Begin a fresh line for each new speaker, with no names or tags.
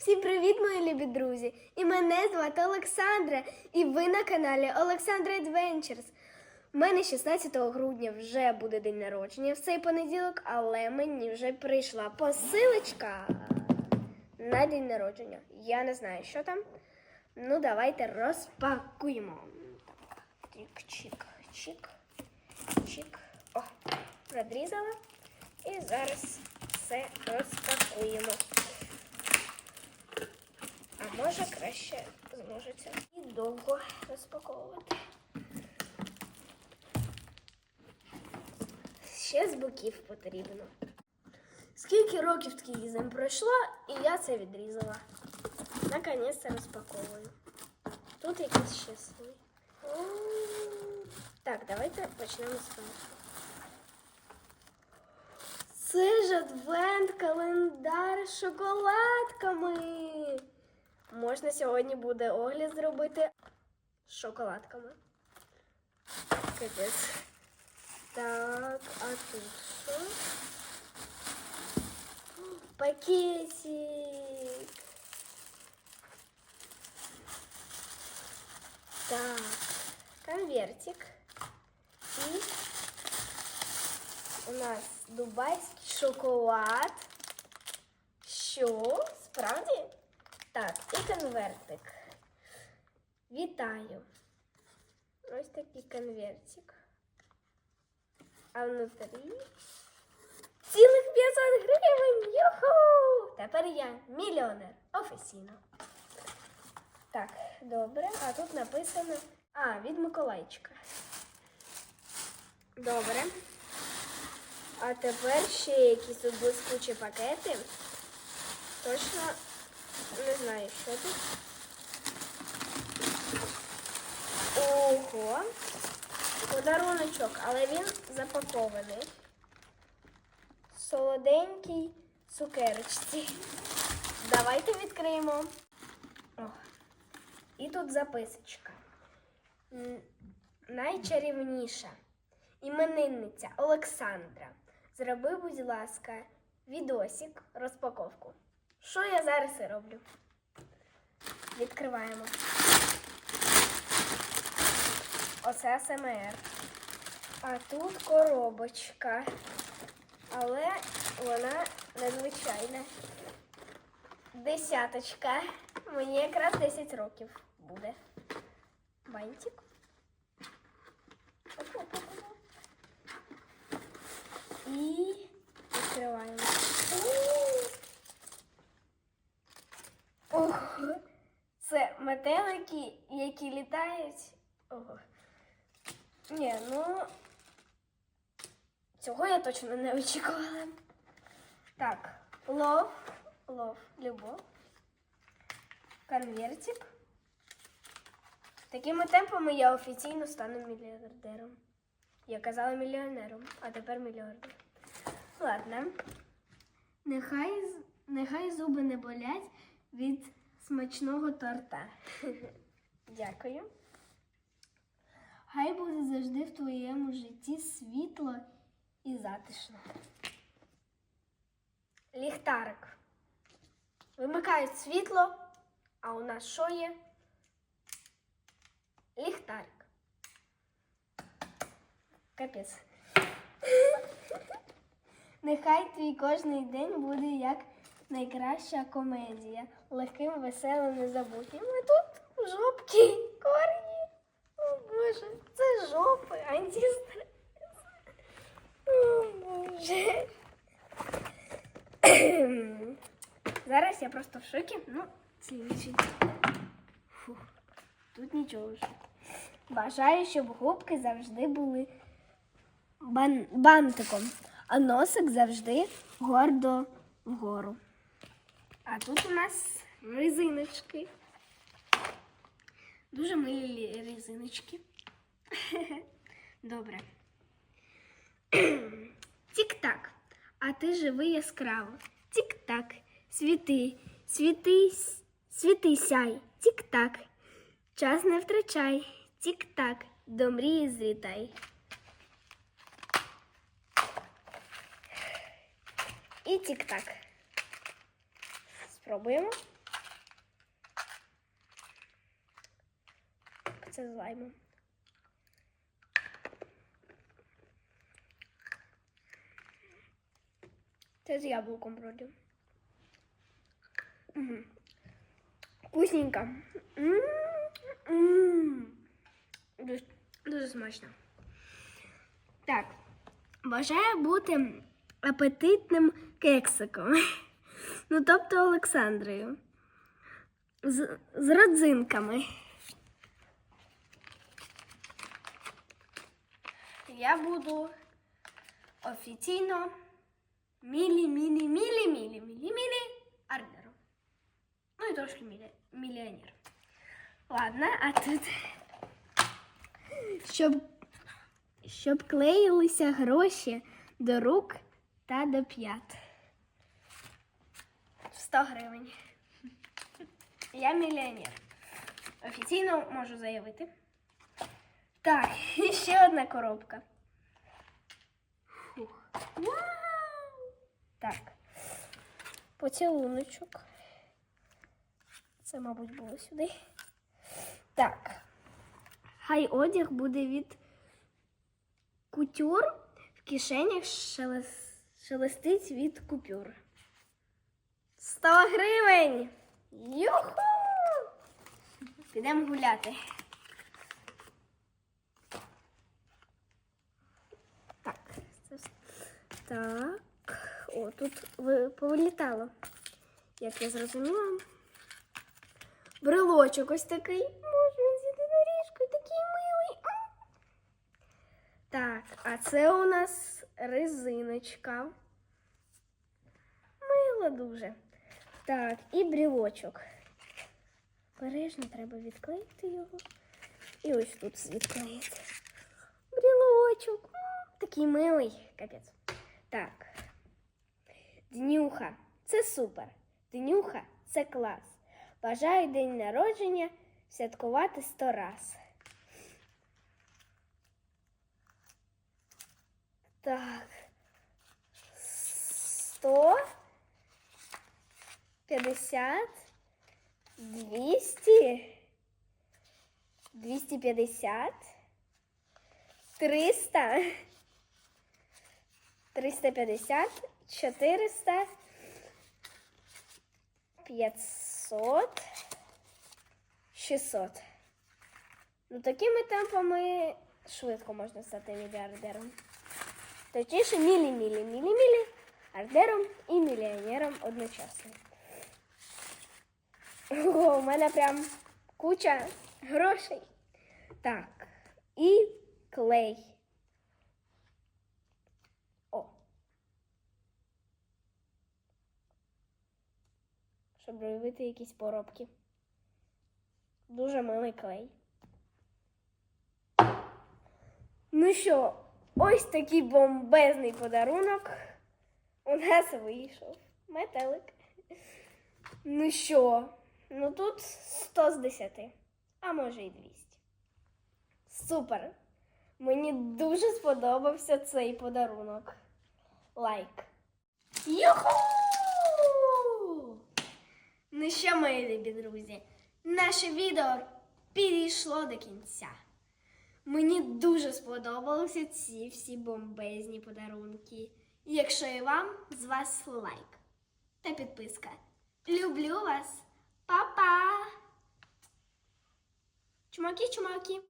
Всім привіт, мої любі друзі! І мене звати Олександра, і ви на каналі Олександра Adventures. У мене 16 грудня вже буде день народження в цей понеділок, але мені вже прийшла посилочка на день народження. Я не знаю, що там. Ну, давайте розпакуємо. Так, чик-чик, чик, чик. О, надрізала. І зараз все розпакуємо. А може краще зможеться і довго розпаковувати. Ще з боків потрібно. Скільки років такий зим пройшло, і я це відрізала. Наконець розпаковую. Тут якісь щасливі. Так, давайте почнемо з першого. Це ж адвент-календар з шоколадками. Можна сьогодні буде огляд зробити з шоколадками. Капець. Так, а тут що? Пакетик. Так, конвертик. І у нас дубайський шоколад. Що? Справді? Так, і конвертик. Вітаю. Ось такий конвертик. А внутрі цілих 500 гривень. Юху! Тепер я мільйонер. Офіційно. Так, добре. А тут написано. А, від Миколайчика. Добре. А тепер ще якісь тут блискучі пакети. Точно не знаю, що тут. Ого. Подаруночок, але він запакований. Солоденький цукерочці. Давайте відкриємо. О. І тут записочка. Найчарівніша іменинниця Олександра. Зроби, будь ласка, відосик, розпаковку. Що я зараз і роблю? Відкриваємо. Оце СМР. А тут коробочка. Але вона незвичайна. Десяточка. Мені якраз 10 років буде. Бантик. Оп-оп-оп-оп. І відкриваємо. Ого, це метелики, які літають. Ого. Ні, ну цього я точно не очікувала. Так, лов, лов, любов. Конвертик. Такими темпами я офіційно стану мільярдером. Я казала мільйонером, а тепер мільярдер. Ладно. Нехай, нехай зуби не болять від смачного торта. Дякую. Хай буде завжди в твоєму житті світло і затишно. Ліхтарик. Вимикають світло, а у нас що є? Ліхтарик. Капець. Нехай твій кожний день буде як найкраща комедія. Легким, веселим, незабутнім. А тут жопки, корні. О Боже, це жопи, антистрес. Боже. Зараз я просто в шокі. Ну, слідчий. Фух, тут нічого ж. Бажаю, щоб губки завжди були бан- бантиком, а носик завжди гордо вгору. А тут у нас резиночки. Дуже милі лі- резиночки. Добре. а ти живий яскраво. Тік-так, світи, світи, світи сяй, тік-так. Час не втрачай, тік-так, до мрії злітай. І тік-так. Спробуємо. Це злаймо. Це з яблуком вроді. Угу. Вкусненько. М-м-м. Дуже, дуже смачно. Так. Бажаю бути апетитним кексиком. Ну, тобто Олександрою. З, з родзинками. Я буду офіційно мілі, мілі, мілі, мілі, мілі, мілі ардером. Ну і трошки мілі, мільйонер. Ладно, а тут щоб, щоб клеїлися гроші до рук та до п'ят. 100 гривень. Я мільйонер. Офіційно можу заявити. Так, ще одна коробка. Фух. Так. Поцілуночок. Це, мабуть, було сюди. Так. Хай одяг буде від кутюр в кишенях шелес... шелестить від купюр. 100 гривень! Юху! Підемо гуляти. Так, це. Так. Тут повилітало. Як я зрозуміла. Брелочок ось такий. Можна взяти на ріжку, такий милий. Так, а це у нас резиночка. Мило дуже. Так, і брілочок. Бережно треба відклеїти його. І ось тут відклеїти. Брілочок. Такий милий. Капець. Так. Днюха. Це супер. Днюха це клас. Бажаю день народження святкувати сто раз. Так. Сто. П'ятдесят. Двісті. Двісті п'ятдесят. Триста. Триста п'ятдесят. Чотириста. П'ятсот. Шістсот. Ну, такими темпами швидко можна стати мільярдером. Точніше, мілі, мілі, мілі, мілі, ардером і мільйонером одночасно. Ого, у мене прям куча грошей. Так, і клей. Щоб робити якісь поробки. Дуже милий клей. Ну що, ось такий бомбезний подарунок у нас вийшов. Метелик. Ну що, ну тут 100 з 10, а може і 200. Супер! Мені дуже сподобався цей подарунок. Лайк. Юху! Ну що, мої любі друзі, наше відео підійшло до кінця. Мені дуже сподобалися ці всі бомбезні подарунки. Якщо і вам, з вас лайк та підписка. Люблю вас! Па-па! Чумаки-чумаки!